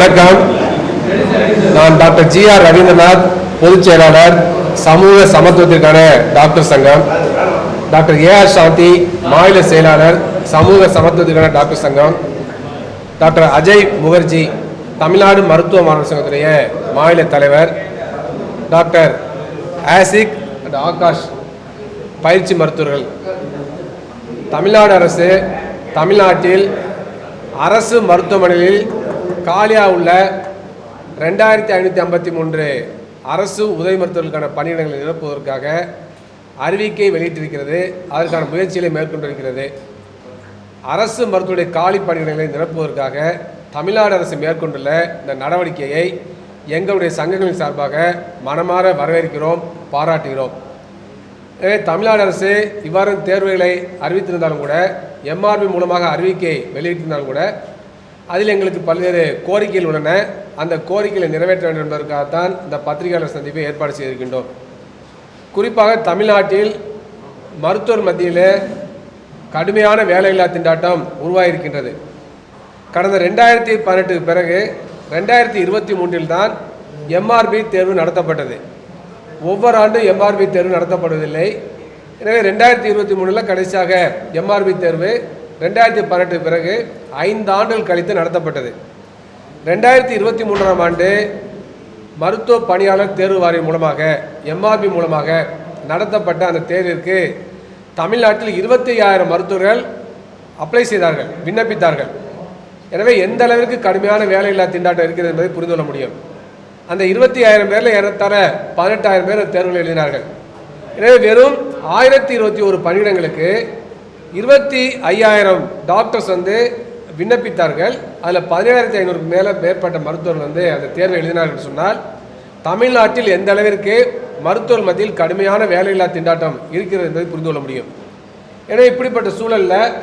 வணக்கம். நான் doctor G R Rabindranath பொதுச் செயலாளர் சமூக சமத்துவத்திற்கான டாக்டர் சங்கம். டாக்டர் ஏ ஆர் சாந்தி மாநில செயலாளர் சமூக சமத்துவத்திற்கான டாக்டர் சங்கம். டாக்டர் அஜய் முகர்ஜி தமிழ்நாடு மருத்துவ மாணவர் சங்கத்துடைய மாநில தலைவர். டாக்டர் ஆசிக் அண்ட் ஆகாஷ் பயிற்சி மருத்துவர்கள். தமிழ்நாடு அரசு தமிழ்நாட்டில் அரசு மருத்துவமனைகளில் காலியாக உள்ள ரெண்டாயிரத்தி ஐநூற்றி ஐம்பத்தி மூன்று அரசு உதவி மருத்துவர்களுக்கான பணியிடங்களை நிரப்புவதற்காக அறிவிக்கை வெளியிட்டிருக்கிறது. அதற்கான முயற்சிகளை மேற்கொண்டிருக்கிறது. அரசு மருத்துவருடைய காலி பணியிடங்களை நிரப்புவதற்காக தமிழ்நாடு அரசு மேற்கொண்டுள்ள இந்த நடவடிக்கையை எங்களுடைய சங்கங்களின் சார்பாக மனமாற வரவேற்கிறோம் பாராட்டுகிறோம். எனவே தமிழ்நாடு அரசு இவ்வாறு தேர்வுகளை அறிவித்திருந்தாலும் கூட எம்ஆர்பி மூலமாக அறிவிக்கை வெளியிட்டிருந்தாலும் கூட அதில் எங்களுக்கு பல்வேறு கோரிக்கைகள் உள்ளன. அந்த கோரிக்கைகளை நிறைவேற்ற வேண்டும் என்பதற்காகத்தான் இந்த பத்திரிகையாளர் சந்திப்பை ஏற்பாடு செய்திருக்கின்றோம். குறிப்பாக தமிழ்நாட்டில் மருத்துவர் மத்தியில் கடுமையான வேலையில்லா திண்டாட்டம் உருவாகியிருக்கின்றது. கடந்த ரெண்டாயிரத்தி பதினெட்டுக்கு பிறகு ரெண்டாயிரத்தி இருபத்தி மூன்றில் தான் எம்ஆர்பி தேர்வு நடத்தப்பட்டது. ஒவ்வொரு ஆண்டும் எம்ஆர்பி தேர்வு நடத்தப்படுவதில்லை. எனவே ரெண்டாயிரத்தி இருபத்தி மூணில் கடைசியாக எம்ஆர்பி தேர்வு ரெண்டாயிரத்தி பதினெட்டு பிறகு ஐந்து ஆண்டுகள் கழித்து நடத்தப்பட்டது. ரெண்டாயிரத்தி இருபத்தி மூன்றாம் ஆண்டு மருத்துவ பணியாளர் தேர்வு வாரியம் மூலமாக எம்ஆர்பி மூலமாக நடத்தப்பட்ட அந்த தேர்விற்கு தமிழ்நாட்டில் இருபத்தி ஐயாயிரம் மருத்துவர்கள் அப்ளை செய்தார்கள் விண்ணப்பித்தார்கள். எனவே எந்த அளவிற்கு கடுமையான வேலையில்லா திண்டாட்டம் இருக்கிறது என்பதை புரிந்து கொள்ள முடியும். அந்த இருபத்தி ஆயிரம் பேரில் ஏறத்தாழ பதினெட்டாயிரம் பேர் தேர்வுகள் எழுதினார்கள். எனவே வெறும் ஆயிரத்தி இருபத்தி ஒரு பணியிடங்களுக்கு இருபத்தி ஐயாயிரம் டாக்டர்ஸ் வந்து விண்ணப்பித்தார்கள். அதில் பதினேழாயிரத்தி ஐநூறுக்கு மேலே மேற்பட்ட மருத்துவர்கள் வந்து அந்த தேர்வை எழுதினார்கள் சொன்னால் தமிழ்நாட்டில் எந்த அளவிற்கு மருத்துவர் மத்தியில் கடுமையான வேலையில்லா திண்டாட்டம் இருக்கிறது என்பதை புரிந்து கொள்ள முடியும். எனவே இப்படிப்பட்ட சூழலில்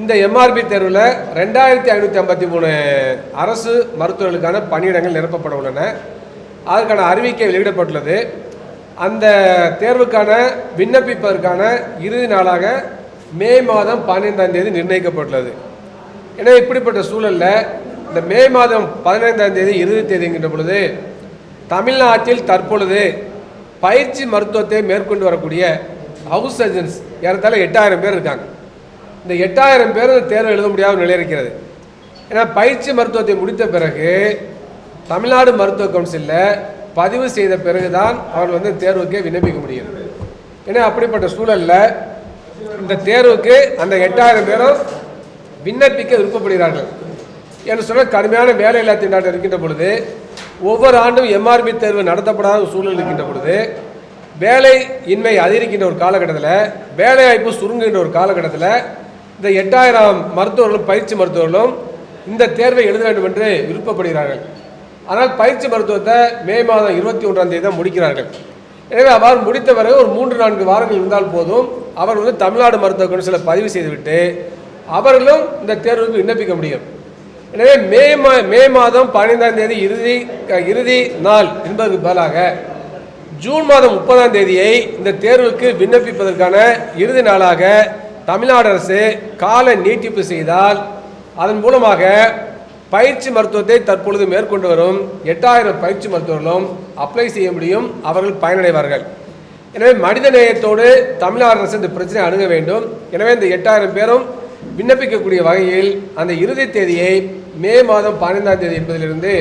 இந்த எம்ஆர்பி தேர்வில் ரெண்டாயிரத்தி ஐநூற்றி ஐம்பத்தி மூணு அரசு மருத்துவர்களுக்கான பணியிடங்கள் நிரப்பப்பட உள்ளன. அதற்கான அறிவிக்கை வெளியிடப்பட்டுள்ளது. அந்த தேர்வுக்கான விண்ணப்பிப்பதற்கான இறுதி நாளாக மே மாதம் பதினைந்தாம் தேதி நிர்ணயிக்கப்பட்டுள்ளது. எனவே இப்படிப்பட்ட சூழலில் இந்த மே மாதம் பதினைந்தாம் தேதி இறுதி தேதிங்கின்ற பொழுது தமிழ்நாட்டில் தற்பொழுது பயிற்சி மருத்துவத்தை மேற்கொண்டு வரக்கூடிய ஹவுஸ் சர்ஜன்ஸ் ஏறத்தாழ எட்டாயிரம் பேர் இருக்காங்க. இந்த எட்டாயிரம் பேர் தேர்வு எழுத முடியாத நிலை இருக்கிறது. ஏன்னா பயிற்சி மருத்துவத்தை முடித்த பிறகு தமிழ்நாடு மருத்துவ கவுன்சிலில் பதிவு செய்த பிறகுதான் அவர்கள் வந்து தேர்வுக்கே விண்ணப்பிக்க முடியும். ஏன்னா அப்படிப்பட்ட சூழலில் இந்த தேர்வுக்கு அந்த எட்டாயிரம் பேரும் விண்ணப்பிக்க விருப்பப்படுகிறார்கள். என்று சொன்னால் கடுமையான வேலையில்லா திண்டாட்டம் இருக்கின்ற பொழுது ஒவ்வொரு ஆண்டும் எம்ஆர்பி தேர்வு நடத்தப்படாத ஒரு சூழல் இருக்கின்ற பொழுது வேலை இன்மை அதிகரிக்கின்ற ஒரு காலகட்டத்தில் வேலை வாய்ப்பு சுருங்குகின்ற ஒரு காலகட்டத்தில் இந்த எட்டாயிரம் மருத்துவர்களும் பயிற்சி மருத்துவர்களும் இந்த தேர்வை எழுத வேண்டும் என்று விருப்பப்படுகிறார்கள். ஆனால் பயிற்சி மருத்துவத்தை மே மாதம் இருபத்தி ஒன்றாம் தேதி தான் முடிக்கிறார்கள். எனவே அவ்வாறு முடித்த பிறகு ஒரு மூன்று நான்கு வாரங்கள் இருந்தால் போதும் அவர் வந்து தமிழ்நாடு மருத்துவ கவுன்சிலில் பதிவு செய்துவிட்டு அவர்களும் இந்த தேர்வுக்கு விண்ணப்பிக்க முடியும். எனவே மே மா மே மாதம் பதினைந்தாம் தேதி இறுதி இறுதி நாள் என்பதற்கு பதிலாக ஜூன் மாதம் முப்பதாம் தேதியை இந்த தேர்வுக்கு விண்ணப்பிப்பதற்கான இறுதி நாளாக தமிழ்நாடு அரசு கால நீட்டிப்பு செய்தால் அதன் மூலமாக பயிற்சி மருத்துவத்தை தற்பொழுது மேற்கொண்டு வரும் எட்டாயிரம் பயிற்சி மருத்துவர்களும் அப்ளை செய்ய முடியும். அவர்கள் பயனடைவார்கள். எனவே மனித நேயத்தோடு தமிழ்நாடு அரசு இந்த பிரச்சனை அணுக வேண்டும். எனவே இந்த எட்டாயிரம் பேரும் விண்ணப்பிக்கக்கூடிய வகையில் அந்த இறுதி தேதியை மே மாதம் பதினைந்தாம் தேதி என்பதிலிருந்து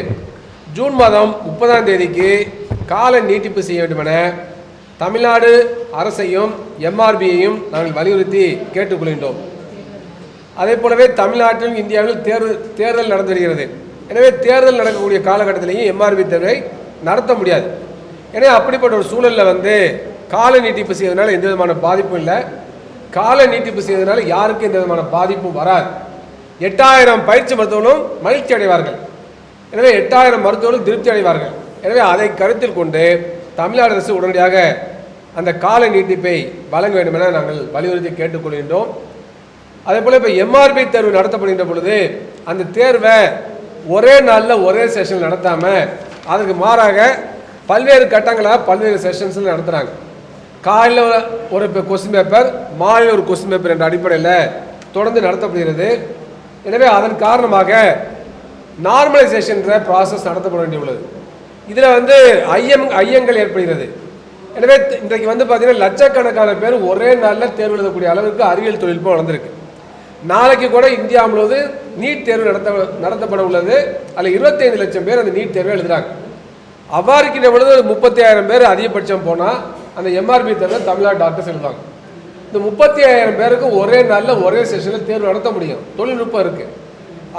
ஜூன் மாதம் முப்பதாம் தேதிக்கு கால நீட்டிப்பு செய்ய வேண்டுமென தமிழ்நாடு அரசையும் எம்ஆர்பியையும் நாங்கள் வலியுறுத்தி கேட்டுக்கொள்கின்றோம். அதே போலவே தமிழ்நாட்டிலும் இந்தியாவிலும் தேர்தல் தேர்தல் நடந்து வருகிறது. எனவே தேர்தல் நடக்கக்கூடிய காலகட்டத்திலேயும் எம்ஆர்பி தேர்வை நடத்த முடியாது. எனவே அப்படிப்பட்ட ஒரு சூழலில் வந்து கால நீட்டிப்பு செய்வதனால எந்த விதமான பாதிப்பும் இல்லை. கால நீட்டிப்பு செய்வதனால யாருக்கும் எந்த விதமான பாதிப்பும் வராது. எட்டாயிரம் பயிற்சி மருத்துவர்களும் மகிழ்ச்சி அடைவார்கள். எனவே எட்டாயிரம் மருத்துவர்கள் திருப்தி அடைவார்கள். எனவே அதை கருத்தில் கொண்டு தமிழ்நாடு அரசு உடனடியாக அந்த கால நீட்டிப்பை வழங்க வேண்டும் என நாங்கள் வலியுறுத்தி கேட்டுக்கொள்கின்றோம். அதே போல் இப்போ எம்ஆர்பி தேர்வு நடத்தப்படுகின்ற பொழுது அந்த தேர்வை ஒரே நாளில் ஒரே செஷன் நடத்தாமல் அதுக்கு மாறாக பல்வேறு கட்டங்களாக பல்வேறு செஷன்ஸில் நடத்துகிறாங்க காலையில் ஒரு கொஸ்டின் பேப்பர் மாலையில் ஒரு கொஸ்டின் பேப்பர் என்ற அடிப்படையில் தொடர்ந்து நடத்தப்படுகிறது. எனவே அதன் காரணமாக நார்மலைசேஷன்ற ப்ராசஸ் நடத்தப்பட வேண்டியுள்ளது. இதில் வந்து ஐயம் ஐயங்கள் ஏற்படுகிறது. எனவே இன்றைக்கு வந்து பார்த்திங்கன்னா லட்சக்கணக்கான பேர் ஒரே நாளில் தேர்வு எழுதக்கூடிய அளவுக்கு அறிவியல் தொழில்நுட்பம் வளர்ந்துருக்கு. நாளைக்கு கூட இந்தியா முழுவதும் நீட் தேர்வு நடத்த நடத்தப்பட உள்ளது. அதில் இருபத்தைந்து லட்சம் பேர் அந்த நீட் தேர்வை எழுதுகிறாங்க அவ்வாறு இருக்கின்ற பொழுது முப்பத்தி ஆயிரம் பேர் அதிகபட்சம் போனால் அந்த எம்ஆர்பி தேர்வை தமிழ்நாடு டாக்டர்ஸ் எழுதுவாங்க இந்த முப்பத்தி ஐயாயிரம் பேருக்கு ஒரே நாளில் ஒரே செஷனில் தேர்வு நடத்த முடியும். தொழில்நுட்பம் இருக்குது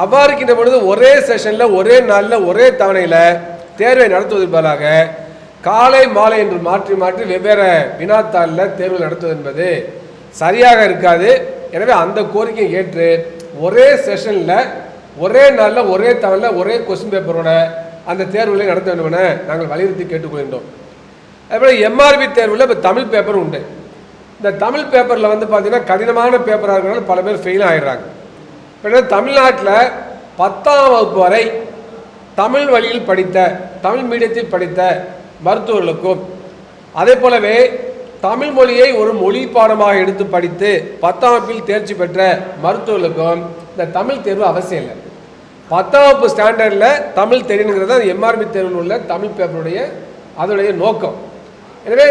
அவ்வாறு இருக்கின்ற பொழுது ஒரே செஷனில் ஒரே நாளில் ஒரே தவணையில் தேர்வை நடத்துவதற்கு பதிலாக காலை மாலை என்று மாற்றி மாற்றி வெவ்வேறு வினாத்தாளில் தேர்வு நடத்துவது என்பது சரியாக இருக்காது. எனவே அந்த கோரிக்கையை ஏற்று ஒரே செஷனில் ஒரே நாளில் ஒரே தவணையில் ஒரே கொஸ்டின் பேப்பரோட அந்த தேர்வுகளை நடத்த வேண்டும் என நாங்கள் வலியுறுத்தி கேட்டுக்கொள்கின்றோம். அதுபோல் எம்ஆர்பி தேர்வில் இப்போ தமிழ் பேப்பர் உண்டு. இந்த தமிழ் பேப்பரில் வந்து பார்த்திங்கன்னா கடினமான பேப்பராக இருக்கிறனால பல பேர் ஃபெயில் ஆகிடுறாங்க இப்போ தமிழ்நாட்டில் பத்தாம் வகுப்பு வரை தமிழ் வழியில் படித்த தமிழ் மீடியத்தில் படித்த மருத்துவர்களுக்கும் அதே போலவே தமிழ் மொழியை ஒரு மொழி பாடமாக எடுத்து படித்து பத்தாம் வகுப்பில் தேர்ச்சி பெற்ற மருத்துவர்களுக்கும் இந்த தமிழ் தேர்வு அவசியம் இல்லை. பத்தாம் வகுப்பு ஸ்டாண்டர்டில் தமிழ் தெரியணுங்கிறது தான் எம்ஆர்பி தேர்வில் உள்ள தமிழ் பேப்பருடைய அதனுடைய நோக்கம். எனவே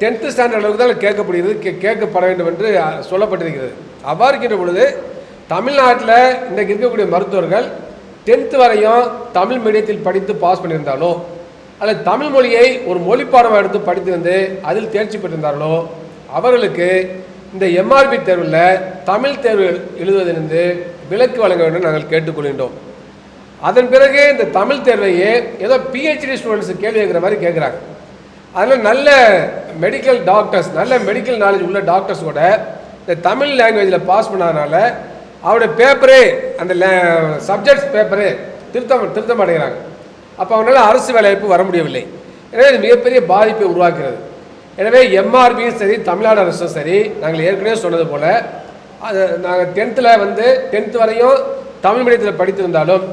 டென்த்து ஸ்டாண்டர்ட் அளவுக்கு தான் கேட்கப்படுகிறது. கே கேட்கப்பட வேண்டும் என்று சொல்லப்பட்டிருக்கிறது. அவ்வாறு இருக்கின்ற பொழுது தமிழ்நாட்டில் இன்றைக்கு இருக்கக்கூடிய மருத்துவர்கள் டென்த்து வரையும் தமிழ் மீடியத்தில் படித்து பாஸ் பண்ணியிருந்தாலோ அல்லது தமிழ் மொழியை ஒரு மொழிப்பாடமாக எடுத்து படித்திருந்து அதில் தேர்ச்சி பெற்றிருந்தார்களோ அவர்களுக்கு இந்த எம்ஆர்பி தேர்வில் தமிழ் தேர்வு எழுதுவதிலிருந்து விலக்கு வழங்க வேண்டும் நாங்கள் கேட்டுக்கொள்கின்றோம். அதன் பிறகு இந்த தமிழ் தேர்வையே ஏதோ பிஹெச்டி ஸ்டூடெண்ட்ஸ் கேள்வி கேட்குற மாதிரி கேட்குறாங்க. அதில் நல்ல மெடிக்கல் டாக்டர்ஸ் நல்ல மெடிக்கல் நாலேஜ் உள்ள டாக்டர்ஸ் கூட இந்த தமிழ் லாங்குவேஜில் பாஸ் பண்ணாதனால அவருடைய பேப்பரே அந்த சப்ஜெக்ட்ஸ் பேப்பரே திருத்தம் திருத்தம் அடைகிறாங்க. அப்போ அவனால் அரசு வேலைவாய்ப்பு வர முடியவில்லை. எனவே இது மிகப்பெரிய பாதிப்பை உருவாக்குகிறது. எனவே எம்ஆர்பியும் சரி தமிழ்நாடு அரசும் சரி நாங்கள் ஏற்கனவே சொன்னது போல் அது நாங்கள் டென்த்தில் வந்து டென்த் வரையும் தமிழ் மீடியத்தில் படித்திருந்தாலும்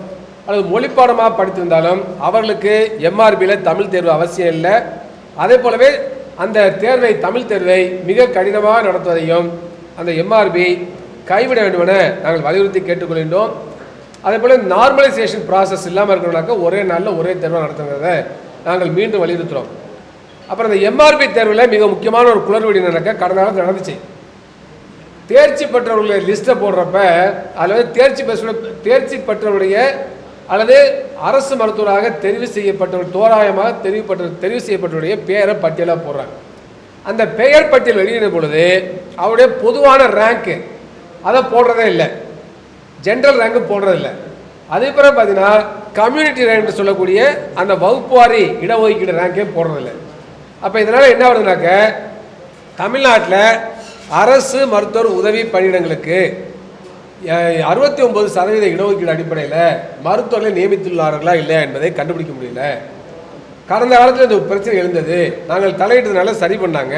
அல்லது மொழிப்பாடமாக படித்திருந்தாலும் அவர்களுக்கு எம்ஆர்பியில் தமிழ் தேர்வு அவசியம் இல்லை. அதே போலவே அந்த தேர்வை தமிழ் தேர்வை மிக கடினமாக நடத்துவதையும் அந்த எம்ஆர்பி கைவிட வேண்டுமென நாங்கள் வலியுறுத்தி கேட்டுக்கொள்கின்றோம். அதே போல் நார்மலைசேஷன் ப்ராசஸ் இல்லாமல் இருக்கணும்னாக்க ஒரே நாளில் ஒரே தேர்வாக நடத்துங்கிறத நாங்கள் மீண்டும் வலியுறுத்துகிறோம் அப்புறம் இந்த எம்ஆர்பி தேர்வில் மிக முக்கியமான ஒரு குளறுபடி நடக்க கடந்த காலத்தில் நடந்துச்சு. தேர்ச்சி பெற்றவர்களுடைய லிஸ்ட்டை போடுறப்ப அதில் வந்து தேர்ச்சி பெற்ற தேர்ச்சி பெற்றவருடைய அல்லது அரசு மருத்துவராக தெரிவு செய்யப்பட்டவர் தோராயமாக தெரிவுப்பட்ட தெரிவு செய்யப்பட்டவருடைய பெயரை பட்டியலாக போடுறாங்க. அந்த பெயர் பட்டியல் வெளியிடும் பொழுது அவருடைய பொதுவான ரேங்க்கு அதை போடுறதே இல்லை. ஜென்ரல் ரேங்க்கு போடுறதில்ல அதே பிறகு பார்த்தீங்கன்னா கம்யூனிட்டி ரேங்க் சொல்லக்கூடிய அந்த வகுப்புவாரி இடஒதுக்கீடு ரேங்கே போடுறதில்ல அப்போ இதனால் என்ன வருதுனாக்க தமிழ்நாட்டில் அரசு மருத்துவர் உதவி பணியிடங்களுக்கு அறுபத்தி ஒன்பது சதவீத இடஒதுக்கீடு அடிப்படையில் மருத்துவர்களை நியமித்துள்ளார்களா இல்லையா என்பதை கண்டுபிடிக்க முடியல. கடந்த காலத்தில் இந்த பிரச்சனை எழுந்தது. நாங்கள் தலையிட்டதுனால சரி பண்ணாங்க.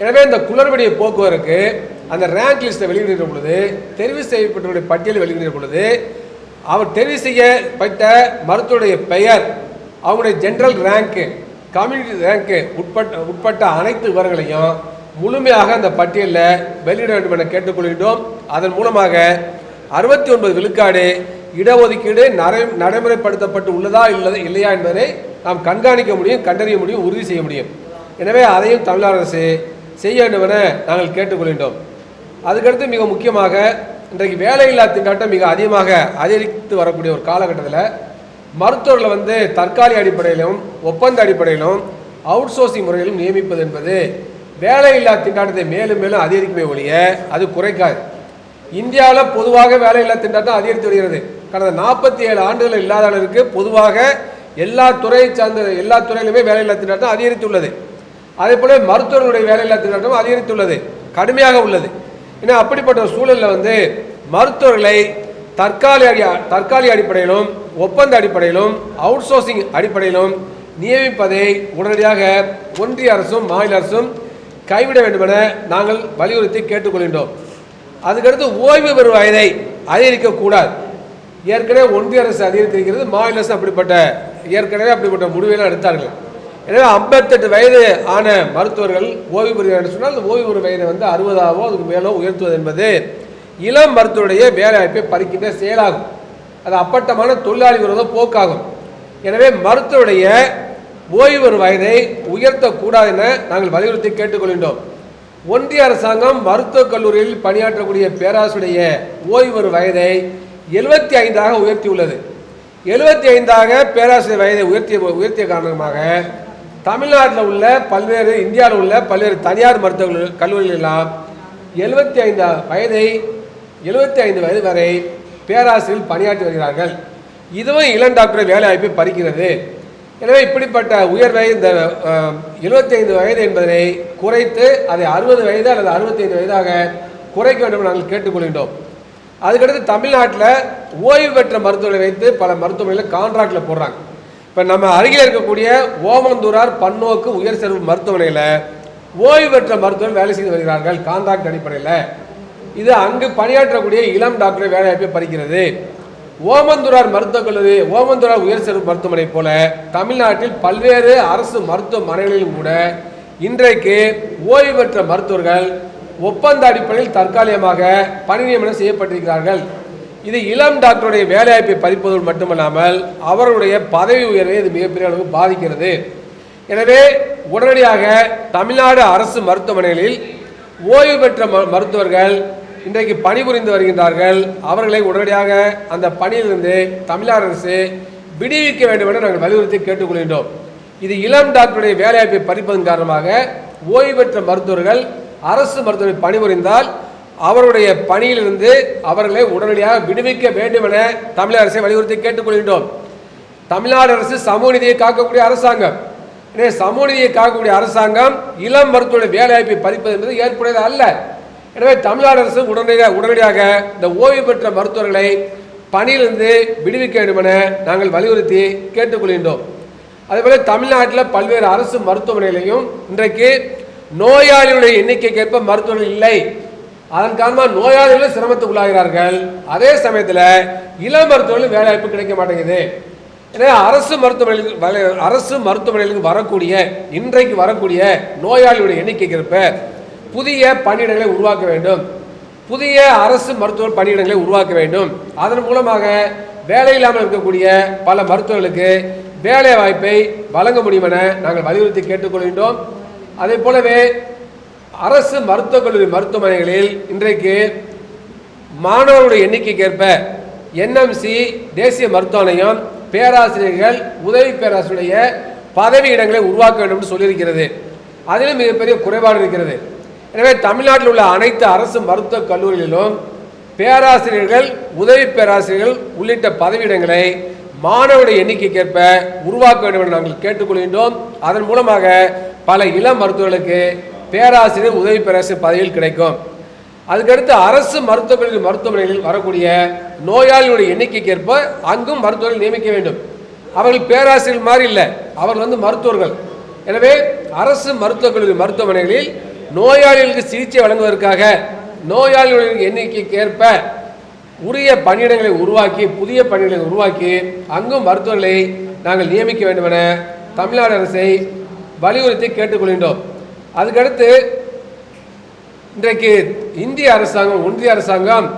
எனவே இந்த குளறுபடியை போக்குவரத்து அந்த ரேங்க் லிஸ்ட்டை வெளியிடுகிற பொழுது தெரிவு செய்யப்பட்டவருடைய பட்டியலை வெளியிடுகிற பொழுது அவர் தெரிவு செய்யப்பட்ட மருத்துவருடைய பெயர் அவங்களுடைய ஜென்ரல் ரேங்க்கு கம்யூனிட்டி ரேங்க்கு உட்பட்ட உட்பட்ட அனைத்து விவரங்களையும் முழுமையாக அந்த பட்டியலில் வெளியிட வேண்டும் என கேட்டுக்கொள்கின்றோம். அதன் மூலமாக அறுபத்தி ஒன்பது விழுக்காடு இடஒதுக்கீடு நரை நடைமுறைப்படுத்தப்பட்டு உள்ளதா இல்லை இல்லையா என்பதை நாம் கண்காணிக்க முடியும் கண்டறிய முடியும் உறுதி செய்ய முடியும். எனவே அதையும் தமிழக அரசு செய்ய வேண்டும் என நாங்கள் கேட்டுக்கொள்கின்றோம். அதுக்கடுத்து மிக முக்கியமாக இன்றைக்கு வேலையில்லா திண்டாட்டம் மிக அதிகமாக அதிகரித்து வரக்கூடிய ஒரு காலகட்டத்தில் மருத்துவர்களை வந்து தற்காலிக அடிப்படையிலும் ஒப்பந்த அடிப்படையிலும் அவுட் சோர்சிங் முறையிலும் நியமிப்பது என்பது வேலையில்லா திண்டாட்டத்தை மேலும் மேலும் அதிகரிக்குமே ஒழிய அது குறைக்காது. இந்தியாவில் பொதுவாக வேலையில்லா திண்டாட்டம் அதிகரித்து வருகிறது. கடந்த நாற்பத்தி ஏழு ஆண்டுகள் இல்லாத அளவிற்கு பொதுவாக எல்லா துறையை சார்ந்த எல்லா துறையிலுமே வேலையில்லா திண்டாட்டம் அதிகரித்துள்ளது அதே போல மருத்துவர்களுடைய வேலையில்லா திண்டாட்டம் அதிகரித்துள்ளது கடுமையாக உள்ளது. ஏன்னா அப்படிப்பட்ட சூழலில் வந்து மருத்துவர்களை தற்காலிக தற்காலிக அடிப்படையிலும் ஒப்பந்த அடிப்படையிலும் அவுட் சோர்சிங் அடிப்படையிலும் நியமிப்பதை உடனடியாக ஒன்றிய அரசும் மாநில அரசும் கைவிட வேண்டுமென நாங்கள் வலியுறுத்தி கேட்டுக்கொள்கின்றோம். அதுக்கடுத்து ஓய்வு பெறும் வயதை அதிகரிக்கக்கூடாது ஏற்கனவே ஒன்றிய அரசு அதிகரித்திருக்கிறது மாநில அரசு அப்படிப்பட்ட ஏற்கனவே அப்படிப்பட்ட முடிவெல்லாம் எடுத்தார்கள். எனவே ஐம்பத்தெட்டு வயது ஆன மருத்துவர்கள் ஓய்வு பெறுகிறார்கள் சொன்னால் அந்த ஓய்வு பெறும் வயதை வந்து அறுபதாவோ அதுக்கு மேலோ உயர்த்துவது என்பது இளம் மருத்துவருடைய வேலைவாய்ப்பை பறிக்கின்ற செயலாகும். அது அப்பட்டமான தொழிலாளி விரோத போக்காகும். எனவே மருத்துவருடைய ஓய்வு வயதை உயர்த்தக்கூடாது என நாங்கள் வலியுறுத்தி கேட்டுக்கொள்கின்றோம். ஒன்றிய அரசாங்கம் மருத்துவக் கல்லூரியில் பணியாற்றக்கூடிய பேராசிரிய ஓய்வு வயதை எழுபத்தி ஐந்தாக உயர்த்தியுள்ளது. எழுபத்தி ஐந்தாக பேராசிரியர் வயதை உயர்த்திய உயர்த்திய காரணமாக தமிழ்நாட்டில் உள்ள பல்வேறு இந்தியாவில் உள்ள பல்வேறு தனியார் மருத்துவ கல்லூரிகளெல்லாம் எழுபத்தி ஐந்து வயதை எழுபத்தி ஐந்து வயது வரை பேராசிரியர் பணியாற்றி வருகிறார்கள். இதுவும் இளம் டாக்டர் வேலை வாய்ப்பை பறிக்கிறது. எனவே இப்படிப்பட்ட உயர்வை இந்த எழுபத்தைந்து வயது என்பதனை குறைத்து அதை அறுபது வயது அல்லது அறுபத்தைந்து வயதாக குறைக்க வேண்டும் நாங்கள் கேட்டுக்கொள்கின்றோம். அதுக்கடுத்து தமிழ்நாட்டில் ஓய்வு பெற்ற மருத்துவர்களை வைத்து பல மருத்துவமனையில் கான்ட்ராக்டில் போடுறாங்க. இப்போ நம்ம அருகில் இருக்கக்கூடிய ஓமந்தூரார் பன்னோக்கு உயர் செலவு மருத்துவமனையில் ஓய்வு பெற்ற மருத்துவர் வேலை செய்து வருகிறார்கள் கான்ட்ராக்ட் அடிப்படையில். இது அங்கு பணியாற்றக்கூடிய இளம் டாக்டர் வேலைவாய்ப்பை பறிக்கிறது. ஓமந்துரார் மருத்துவக் கல்லூரி ஓமந்தூரார் உயர் சிறப்பு மருத்துவமனை போல தமிழ்நாட்டில் பல்வேறு அரசு மருத்துவமனைகளிலும் கூட இன்றைக்கு ஓய்வு பெற்ற மருத்துவர்கள் ஒப்பந்த அடிப்படையில் தற்காலிகமாக பணி நியமனம் செய்யப்பட்டிருக்கிறார்கள். இது இளம் டாக்டருடைய வேலைவாய்ப்பை பறிப்பதோடு மட்டுமல்லாமல் அவர்களுடைய பதவி உயர்வை இது மிகப்பெரிய அளவு பாதிக்கிறது. எனவே உடனடியாக தமிழ்நாடு அரசு மருத்துவமனைகளில் ஓய்வு பெற்ற ம- மருத்துவர்கள் இன்றைக்கு பணிபுரிந்து வருகின்றார்கள். அவர்களை உடனடியாக அந்த பணியிலிருந்து தமிழக அரசு விடுவிக்க வேண்டும் என நாங்கள் வலியுறுத்தி கேட்டுக்கொள்கின்றோம். இது இளம் டாக்டருடைய வேலைவாய்ப்பை பறிப்பதன் காரணமாக ஓய்வு பெற்ற மருத்துவர்கள் அரசு மருத்துவரை பணிபுரிந்தால் அவருடைய பணியிலிருந்து அவர்களை உடனடியாக விடுவிக்க வேண்டும் என தமிழக அரசை வலியுறுத்தி கேட்டுக்கொள்கின்றோம். தமிழ்நாடு அரசு சமூக நிதியை காக்கக்கூடிய அரசாங்கம். எனவே சமூக நிதியை காக்கக்கூடிய அரசாங்கம் இளம் மருத்துவருடைய வேலைவாய்ப்பை பறிப்பது என்பது ஏற்புடையது அல்ல. எனவே தமிழ்நாடு அரசு உடனடியாக உடனடியாக இந்த ஓய்வு பெற்ற மருத்துவர்களை பணியிலிருந்து விடுவிக்க வேண்டும் என நாங்கள் வலியுறுத்தி கேட்டுக்கொள்கின்றோம் அதேபோல தமிழ்நாட்டில் பல்வேறு அரசு மருத்துவமனையிலையும் இன்றைக்கு நோயாளிகளுடைய எண்ணிக்கைக்கேற்ப மருத்துவர்கள் இல்லை. அதன் காரணமாக நோயாளிகளும் சிரமத்துக்குள்ளாகிறார்கள் அதே சமயத்தில் இளம் மருத்துவர்களும் வேலைவாய்ப்பு கிடைக்க மாட்டேங்குது. எனவே அரசு மருத்துவமனைகளுக்கு அரசு மருத்துவமனைகளுக்கு வரக்கூடிய இன்றைக்கு வரக்கூடிய நோயாளிகளுடைய எண்ணிக்கைக்கேற்ப புதிய பணியிடங்களை உருவாக்க வேண்டும். புதிய அரசு மருத்துவ பணியிடங்களை உருவாக்க வேண்டும். அதன் மூலமாக வேலை இல்லாமல் இருக்கக்கூடிய பல மருத்துவர்களுக்கு வேலை வாய்ப்பை வழங்க முடியும் என நாங்கள் வலியுறுத்தி கேட்டுக்கொள்கின்றோம். அதே போலவே அரசு மருத்துவக் கல்லூரி மருத்துவமனைகளில் இன்றைக்கு மாணவர்களுடைய எண்ணிக்கைக்கேற்ப என்எம்சி தேசிய மருத்துவ பேராசிரியர்கள் உதவி பேராசிரியருடைய பதவி இடங்களை உருவாக்க வேண்டும் என்று சொல்லியிருக்கிறது. அதிலும் மிகப்பெரிய குறைபாடு இருக்கிறது. எனவே தமிழ்நாட்டில் உள்ள அனைத்து அரசு மருத்துவக் கல்லூரிகளிலும் பேராசிரியர்கள் உதவி பேராசிரியர்கள் உள்ளிட்ட பதவியிடங்களை மாணவருடைய எண்ணிக்கைக்கேற்ப உருவாக்க வேண்டும் என்று நாங்கள் கேட்டுக்கொள்கின்றோம். அதன் மூலமாக பல இளம் மருத்துவர்களுக்கு பேராசிரியர் உதவி பேராசிரியர் பதவியில் கிடைக்கும். அதுக்கடுத்து அரசு மருத்துவக் கல்லூரி மருத்துவமனைகளில் வரக்கூடிய நோயாளிகளுடைய எண்ணிக்கைக்கேற்ப அங்கும் மருத்துவர்கள் நியமிக்க வேண்டும். அவர்கள் பேராசிரியர் மாதிரி இல்லை. அவர்கள் வந்து மருத்துவர்கள். எனவே அரசு மருத்துவக் கல்லூரி மருத்துவமனைகளில் நோயாளிகளுக்கு சிகிச்சை வழங்குவதற்காக நோயாளிகளின் எண்ணிக்கைக்கு ஏற்ப உரிய பணியிடங்களை உருவாக்கி புதிய பணியிடங்களை உருவாக்கி அங்கும் மருத்துவர்களை நாங்கள் நியமிக்க வேண்டும் என தமிழ்நாடு அரசை வலியுறுத்தி கேட்டுக்கொள்கின்றோம். அதுக்கடுத்து இன்றைக்கு இந்திய அரசாங்கம் ஒன்றிய அரசாங்கம்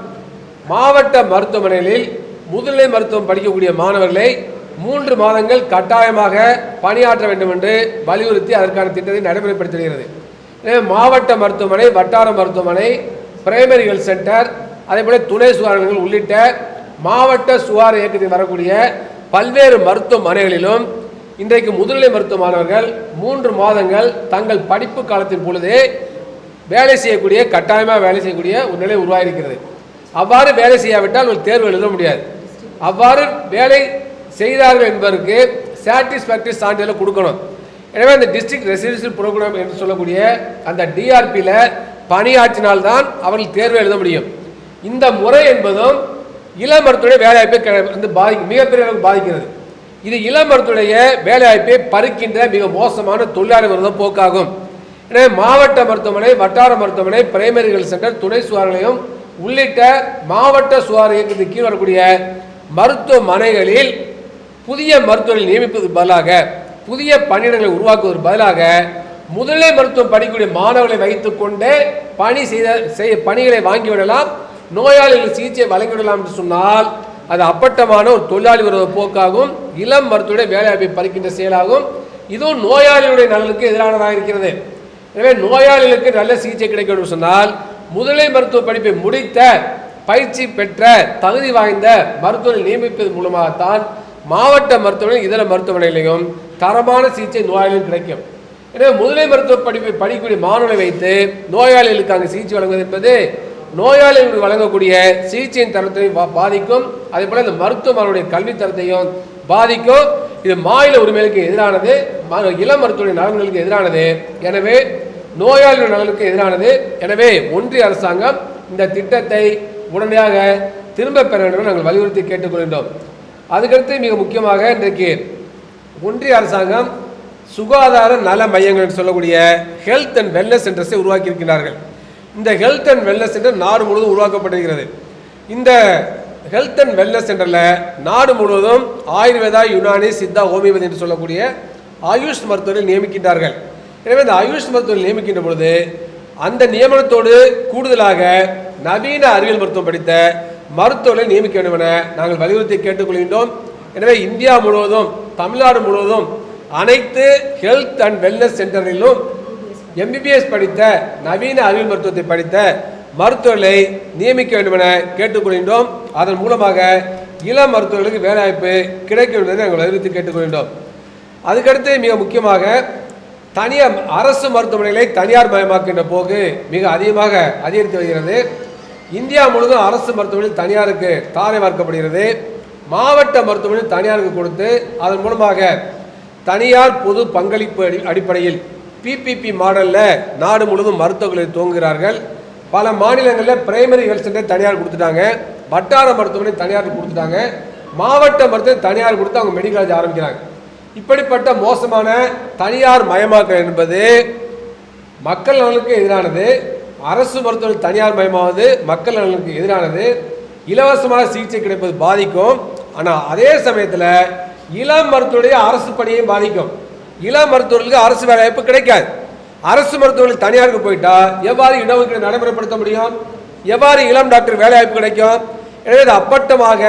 மாவட்ட மருத்துவமனைகளில் முதுநிலை மருத்துவம் படிக்கக்கூடிய மாணவர்களை மூன்று மாதங்கள் கட்டாயமாக பணியாற்ற வேண்டும் என்று வலியுறுத்தி அதற்கான திட்டத்தை நடைமுறைப்படுத்தி வருகிறது. மாவட்ட மருத்துவமனை வட்டார மருத்துவமனை பிரைமரி ஹெல்த் சென்டர் அதேபோல துணை சுகாதாரங்கள் உள்ளிட்ட மாவட்ட சுகாதார இயக்கத்தில் வரக்கூடிய பல்வேறு மருத்துவமனைகளிலும் இன்றைக்கு முதுநிலை மருத்துவ மாணவர்கள் மூன்று மாதங்கள் தங்கள் படிப்பு காலத்தின் பொழுதே வேலை செய்யக்கூடிய கட்டாயமாக வேலை செய்யக்கூடிய ஒரு நிலை உருவாகியிருக்கிறது அவ்வாறு வேலை செய்யாவிட்டால் ஒரு தேர்வு எழுத முடியாது. அவ்வாறு வேலை செய்தார்கள் என்பதற்கு சாட்டிஸ்ஃபேக்டரி சான்றிதழ் கொடுக்கணும். எனவே அந்த டிஸ்ட்ரிக்ட் ரெசிடென்சியல் ப்ரோக்ராம் என்று சொல்லக்கூடிய அந்த டிஆர்பியில் பணியாற்றினால்தான் அவர்கள் தேர்வு எழுத முடியும். இந்த முறை என்பதும் இளம் மருத்துவடைய வேலைவாய்ப்பை வந்து பாதிக்கும் மிகப்பெரிய அளவுக்கு பாதிக்கிறது. இது இளம் மருத்துவருடைய வேலைவாய்ப்பை பறிக்கின்ற மிக மோசமான தொழிலாளர் விரோத போக்காகும். எனவே மாவட்ட மருத்துவமனை வட்டார மருத்துவமனை பிரைமரி ஹெல்த் சென்டர் துணை சுகாதாரநிலையம் உள்ளிட்ட மாவட்ட சுகாதார இயக்கத்தின் கீழ் வரக்கூடிய மருத்துவமனைகளில் புதிய மருத்துவர்கள் நியமிப்பதற்கு பதிலாக புதிய பணியிடங்களை உருவாக்குவதற்கு பதிலாக முதல்நிலை மருத்துவம் படிக்கக்கூடிய மாணவர்களை வைத்துக்கொண்டே பணி செய்த செய்ய பணிகளை வாங்கிவிடலாம் நோயாளிகள் சிகிச்சை வழங்கிவிடலாம் என்று சொன்னால் அது அப்பட்டமான ஒரு தொழிலாளி விரோத போக்காகும் இளம் மருத்துவருடைய வேலைவாய்ப்பை பறிக்கின்ற செயலாகும் இதுவும் நோயாளிகளுடைய நலனுக்கு எதிரானதாக இருக்கிறது. எனவே நோயாளிகளுக்கு நல்ல சிகிச்சை கிடைக்க வேண்டும் சொன்னால் முதலை மருத்துவ படிப்பை முடித்த பயிற்சி பெற்ற தகுதி வாய்ந்த மருத்துவரை நியமிப்பது மூலமாகத்தான் மாவட்ட மருத்துவமனை இதர மருத்துவமனையிலையும் தரமான சிகிச்சை நோயாளிகளுக்கு கிடைக்கும். எனவே முதுநிலை மருத்துவ படிப்பை படிக்கக்கூடிய மாணவர்களை வைத்து நோயாளிகளுக்கு அங்கே சிகிச்சை வழங்குவது என்பது நோயாளிகளுக்கு வழங்கக்கூடிய சிகிச்சையின் தரத்தை பா- பாதிக்கும். அதே போல இந்த மருத்துவமனையுடைய கல்வி தரத்தையும் பாதிக்கும். இது மாநில உரிமைகளுக்கு எதிரானது ம- இளம் மருத்துவ நலன்களுக்கு எதிரானது. எனவே நோயாளிகள் நலனுக்கு எதிரானது. எனவே ஒன்றிய அரசாங்கம் இந்த திட்டத்தை உடனடியாக திரும்ப பெற வேண்டும் நாங்கள் வலியுறுத்தி கேட்டுக்கொள்கின்றோம். அதுக்கடுத்து மிக முக்கியமாக இன்றைக்கு ஒன்றிய அரசாங்கம் சுகாதார நல மையங்கள் என்று சொல்லக்கூடிய ஹெல்த் அண்ட் வெல்னஸ் சென்டர்ஸை உருவாக்கி இருக்கிறார்கள் இந்த ஹெல்த் அண்ட் வெல்னஸ் சென்டர் நாடு முழுவதும் உருவாக்கப்பட்டிருக்கிறது. இந்த ஹெல்த் அண்ட் வெல்னஸ் சென்டரில் நாடு முழுவதும் ஆயுர்வேதா யுனானி சித்தா ஹோமியோபதி என்று சொல்லக்கூடிய ஆயுஷ் மருத்துவர்கள் நியமிக்கின்றார்கள். எனவே இந்த ஆயுஷ் மருத்துவர்கள் நியமிக்கின்ற பொழுது அந்த நியமனத்தோடு கூடுதலாக நவீன அறிவியல் மருத்துவம் படித்த மருத்துவர்களை நியமிக்க வேண்டும் என நாங்கள் வலியுறுத்தி கேட்டுக்கொள்கின்றோம். எனவே இந்தியா முழுவதும் தமிழ்நாடு முழுவதும் அனைத்து ஹெல்த் அண்ட் வெல்னஸ் சென்டர்களிலும் எம்பிபிஎஸ் படித்த நவீன அறிவியல் மருத்துவத்தை படித்த மருத்துவர்களை நியமிக்க வேண்டும் என கேட்டுக்கொள்கின்றோம். அதன் மூலமாக இளம் மருத்துவர்களுக்கு வேலைவாய்ப்பு கிடைக்க வேண்டும் என நாங்கள் வலியுறுத்தி கேட்டுக்கொள்கின்றோம். அதுக்கடுத்து மிக முக்கியமாக தனியார் அரசு மருத்துவமனைகளை தனியார் மயமாக்கின்ற போக்கு மிக அதிகமாக அதிகரித்து வருகிறது. இந்தியா முழுவதும் அரசு மருத்துவமனையில் தனியாருக்கு தாரை பார்க்கப்படுகிறது மாவட்ட மருத்துவமனை தனியாருக்கு கொடுத்து அதன் மூலமாக தனியார் பொது பங்களிப்பு அடி அடிப்படையில் பிபிபி மாடலில் நாடு முழுவதும் மருத்துவர்களை துவங்குகிறார்கள். பல மாநிலங்களில் பிரைமரி ஹெல்த் சென்டர் தனியார் கொடுத்துட்டாங்க. வட்டார மருத்துவமனை தனியாருக்கு கொடுத்துட்டாங்க. மாவட்ட மருத்துவம் தனியார் கொடுத்து அவங்க மெடிக்கல் காலேஜ் ஆரம்பிக்கிறாங்க. இப்படிப்பட்ட மோசமான தனியார் மயமாக்கல் என்பது மக்கள் நலனுக்கு எதிரானது. அரசு மருத்துவர்கள் தனியார் மயமாவது மக்கள் நலனுக்கு எதிரானது. இலவசமாக சிகிச்சை கிடைப்பது பாதிக்கும். ஆனால் அதே சமயத்தில் இளம் மருத்துவருடைய அரசு பணியையும் பாதிக்கும். இளம் மருத்துவர்களுக்கு அரசு வேலைவாய்ப்பு கிடைக்காது. அரசு மருத்துவர்கள் தனியாருக்கு போயிட்டால் எவ்வாறு இடஒதுக்கீடு நடைமுறைப்படுத்த முடியும்? எவ்வாறு இளம் டாக்டர் வேலைவாய்ப்பு கிடைக்கும்? எனவே இது அப்பட்டமாக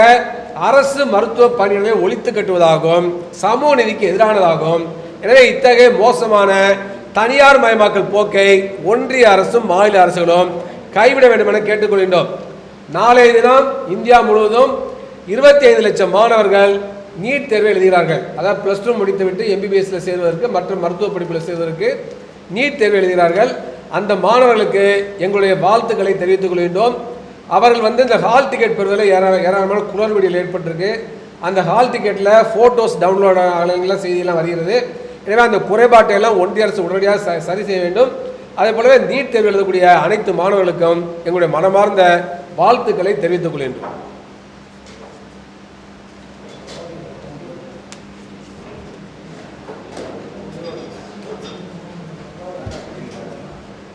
அரசு மருத்துவ பணிகளை ஒழித்து கட்டுவதாகும் சமூக நிதிக்கு எதிரானதாகும் எனவே இத்தகைய மோசமான தனியார் மயமாக்கல் போக்கை ஒன்றிய அரசும் மாநில அரசுகளும் கைவிட வேண்டும் என கேட்டுக்கொள்கின்றோம். நாளைய தினம் இந்தியா முழுவதும் இருபத்தி ஐந்து லட்சம் மாணவர்கள் நீட் தேர்வு எழுதுகிறார்கள். அதாவது ப்ளஸ் டூ முடித்துவிட்டு எம்பிபிஎஸ்சில் சேருவதற்கு மற்ற மருத்துவ படிப்பில் சேருவதற்கு நீட் தேர்வு எழுதுகிறார்கள். அந்த மாணவர்களுக்கு எங்களுடைய வாழ்த்துக்களை தெரிவித்துக் கொள்கின்றோம். அவர்கள் வந்து இந்த ஹால் டிக்கெட் பெறுவதில் ஏரா ஏராளமான குளறுபடிகள் ஏற்பட்டிருக்கு. அந்த ஹால் டிக்கெட்டில் ஃபோட்டோஸ் டவுன்லோட் ஆகலாம் செய்தியெல்லாம் வருகிறது. எனவே அந்த குறைபாட்டையெல்லாம் ஒன்றிய அரசு உடனடியாக ச- சரி செய்ய வேண்டும். அதே போலவே நீட் தேர்வு எழுதக்கூடிய அனைத்து மாணவர்களுக்கும் எங்களுடைய மனமார்ந்த வாழ்த்துக்களை தெரிவித்துக் கொள்கின்றோம்.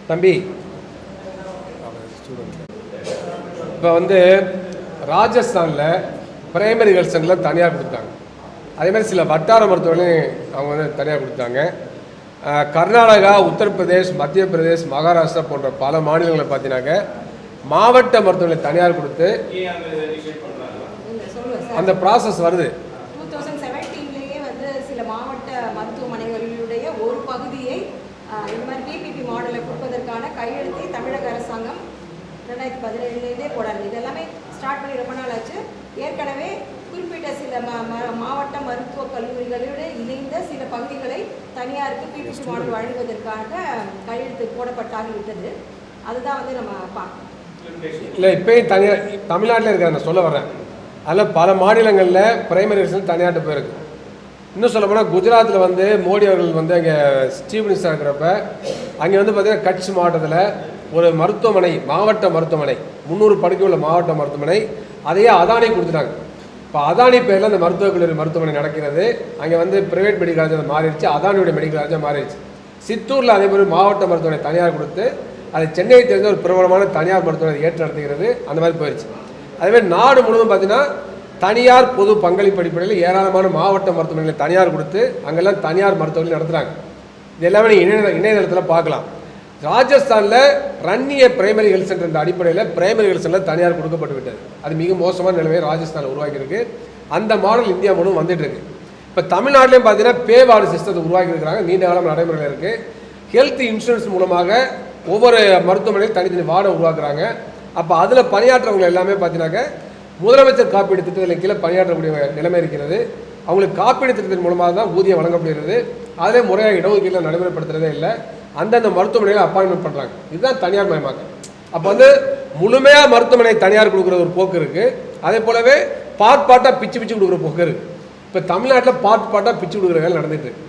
தம்பி. இப்போ வந்து ராஜஸ்தானில் பிரைமரி ஹெல்த் சென்டரில் தனியார் கொடுத்தாங்க. அதே மாதிரி சில வட்டார மருத்துவர்களையும் அவங்க வந்து தனியார் கொடுத்தாங்க. கர்நாடகா உத்தரப்பிரதேஷ் மத்திய பிரதேஷ் மகாராஷ்டிரா போன்ற பல மாநிலங்களை பார்த்தீங்கன்னாக்க மாவட்ட மருத்துவமனை தனியார் கொடுத்து அந்த ப்ராசஸ் வருது டூ தௌசண்ட் செவன்டீன்லேயே வந்து சில மாவட்ட மருத்துவமனைகளுடைய ஒரு பகுதியை ஆஹ், இந்த மாதிரி பிபிபி மாடலை கொடுப்பதற்கான கையெழுத்தை தமிழக அரசாங்கம் ரெண்டாயிரத்தி பதினேழுலேருந்தே போடாது. இது எல்லாமே ஸ்டார்ட் பண்ணி ரொம்ப நாள் ஆச்சு. ஏற்கனவே குறிப்பிட்ட சில மாவட்ட மருத்துவக் கல்லூரிகளோடு இணைந்த சில பகுதிகளை தனியாருக்கு பிபிபி மாடல் வழங்குவதற்காக கையெழுத்து போடப்பட்டாகிவிட்டது அதுதான் வந்து நம்ம பார்க்கணும். இல்லை இப்பயும் தனியார் தமிழ்நாட்டில் இருக்கிற நான் சொல்ல வரேன் அதில் பல மாநிலங்களில் பிரைமரி ஹெல்த் தனியார்ட்ட போயிருக்கு. இன்னும் சொல்ல போனால் குஜராத்தில் வந்து மோடி அவர்கள் வந்து அங்கே சீஃப் மினிஸ்டர் இருக்கிறப்ப அங்கே வந்து பார்த்திங்கன்னா கட்ச் மாவட்டத்தில் ஒரு மருத்துவமனை மாவட்ட மருத்துவமனை முந்நூறு படுக்கை உள்ள மாவட்ட மருத்துவமனை அதையே அதானி கொடுத்துட்டாங்க. இப்போ அதானி பேரில் அந்த மருத்துவக் கல்லூரி மருத்துவமனை நடக்கிறது. அங்கே வந்து பிரைவேட் மெடிக்கல் காலேஜ் மாறிடுச்சு அதானியோட மெடிக்கல் காலேஜாக மாறிடுச்சு. சித்தூரில் அதே மாதிரி மாவட்ட மருத்துவமனை தனியார் கொடுத்து அது சென்னையை தெரிஞ்ச ஒரு பிரபலமான தனியார் மருத்துவமனை ஏற்று நடத்துகிறது. அந்த மாதிரி போயிடுச்சு அதேமாதிரி நாடு முழுவதும் பார்த்தீங்கன்னா தனியார் பொது பங்களிப்பு அடிப்படையில் ஏராளமான மாவட்ட மருத்துவமனைகளை தனியார் கொடுத்து அங்கெல்லாம் தனியார் மருத்துவர்கள் நடத்துகிறாங்க இது எல்லாமே நீங்கள் இணைய இணையதளத்தில் பார்க்கலாம். ராஜஸ்தானில் ரன்னிய பிரைமரி ஹெல்த் சென்டர் என்ற அடிப்படையில் பிரைமரி ஹெல்த் சென்டர் தனியார் கொடுக்கப்பட்டு விட்டது. அது மிக மோசமான நிலைமையை ராஜஸ்தானில் உருவாக்கியிருக்கு. அந்த மாடல் இந்தியா முழுவதும் வந்துட்டு இருக்கு. இப்போ தமிழ்நாட்டிலையும் பார்த்தீங்கன்னா பே வார்டு சிஸ்டத்தை உருவாக்கியிருக்கிறாங்க. நீண்ட காலம் நடைமுறையில் இருக்குது ஹெல்த் இன்சூரன்ஸ் மூலமாக ஒவ்வொரு மருத்துவமனையும் தனித்தனி வார்டை உருவாக்குறாங்க. அப்போ அதில் பணியாற்றவங்க எல்லாமே பார்த்தீங்கன்னாக்க முதலமைச்சர் காப்பீடு திட்டத்தின் கீழே பணியாற்றக்கூடிய நிலைமை இருக்கிறது. அவங்களுக்கு காப்பீடு திட்டத்தின் மூலமாக தான் ஊதியம் வழங்கப்படுகிறது. அதே முறையாக இடஒதுக்கீட்டில் நடைமுறைப்படுத்துறதே இல்லை. அந்தந்த மருத்துவமனையில் அப்பாயின்மெண்ட் பண்ணுறாங்க இதுதான் தனியார் மயமாக்கம் அப்போ வந்து முழுமையாக மருத்துவமனை தனியார் கொடுக்குற ஒரு போக்கு இருக்குது அதே போலவே பார்ட் பார்ட்டாக பிச்சு பிச்சு கொடுக்குற போக்கு இருக்குது இப்போ தமிழ்நாட்டில் பார்ட் பார்ட்டாக பிச்சு கொடுக்குற வேலை நடந்துட்டு இருக்கு.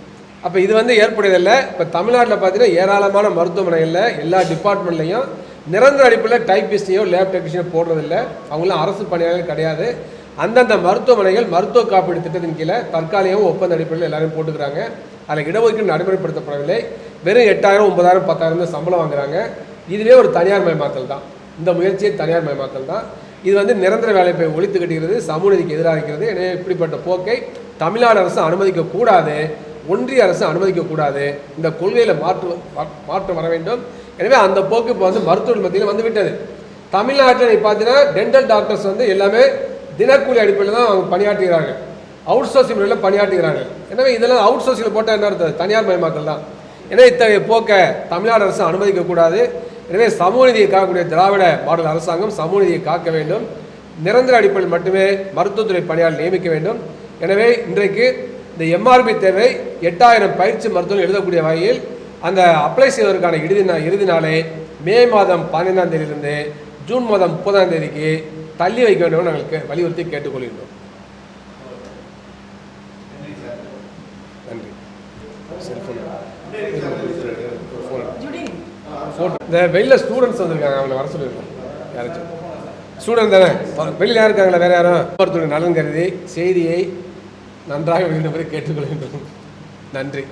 அப்போ இது வந்து ஏற்புடையதில்லை இப்போ தமிழ்நாட்டில் பார்த்தீங்கன்னா ஏராளமான மருத்துவமனைகளில் எல்லா டிபார்ட்மெண்ட்லையும் நிரந்தர அடிப்படையில் டைப்பிஸ்டையோ லேப் டெக்னீஷியோ போடுறதில்ல. அவங்களாம் அரசு பணியாளர்கள் கிடையாது. அந்தந்த மருத்துவமனைகள் மருத்துவ காப்பீடு திட்டத்தின் கீழே தற்காலிகம் ஒப்பந்த அடிப்படையில் எல்லாரும் போட்டுக்கிறாங்க. அதில் இடஒதுக்கீடு நடைமுறைப்படுத்தப்படவில்லை. வெறும் எட்டாயிரம் ஒன்பதாயிரம் பத்தாயிரம் தான் சம்பளம் வாங்குறாங்க. இதுவே ஒரு தனியார் மயமாக்கல் தான். இந்த முயற்சியே தனியார் மயமாக்கல் தான். இது வந்து நிரந்தர வேலைப்பை ஒழித்து கட்டுகிறது சமூக நீதிக்கு எதிராக இருக்கிறது. எனவே இப்படிப்பட்ட போக்கை தமிழ்நாடு அரசு அனுமதிக்கக்கூடாது ஒன்றிய அரசு அனுமதிக்கக்கூடாது இந்த கொள்கையில் மாற்று மா- மாற்றம் வர வேண்டும். எனவே அந்த போக்கு இப்போ வந்து மருத்துவ மத்தியில் வந்து விட்டது. தமிழ்நாட்டில் பார்த்தீங்கன்னா டென்டல் டாக்டர்ஸ் வந்து எல்லாமே தினக்கூலி அடிப்படையில் தான் அவங்க பணியாற்றுகிறார்கள் அவுட் சோர்சிங் முறையில் பணியாற்றுகிறார்கள் எனவே இதெல்லாம் அவுட் சோர்சிங்கில் போட்டால் என்ன அர்த்தம்? தனியார் மயமாக்கல் தான். எனவே இத்தகைய போக்கை தமிழ்நாடு அரசு அனுமதிக்கக்கூடாது. எனவே சமூகநீதியை காக்கக்கூடிய திராவிட மாடல் அரசாங்கம் சமூகநீதியை காக்க வேண்டும். நிரந்தர அடிப்படையில் மட்டுமே மருத்துவத்துறை பணியாளர் நியமிக்க வேண்டும். எனவே இன்றைக்கு இந்த எம்ஆர்பி தேவை எட்டாயிரம் பயிற்சி மருத்துவம் எழுதக்கூடிய வகையில் அந்த அப்ளை செய்வதற்கான இறுதி நாள் இறுதி நாளை மே மாதம் பதினைந்தாம் தேதியிலிருந்து ஜூன் மாதம் முப்பதாம் தேதிக்கு தள்ளி வைக்க வேண்டும் நாங்கள் வலியுறுத்தி கேட்டுக்கொள்கின்றோம். நன்றி. செல்ஃபோன் ஃபோட்டோ இந்த வெளியில் ஸ்டூடெண்ட்ஸ் வந்திருக்காங்க அவங்களை வர சொல்லியிருக்கோம். யாராச்சும்? ஸ்டூடெண்ட் தானே? வெளியில் யார் இருக்காங்களா? வேறு யாரும்? மருத்துவ நலன் கருதி செய்தியை நன்றாக வெளியிடும்படி கேட்டுக்கொள்கின்றோம். நன்றி.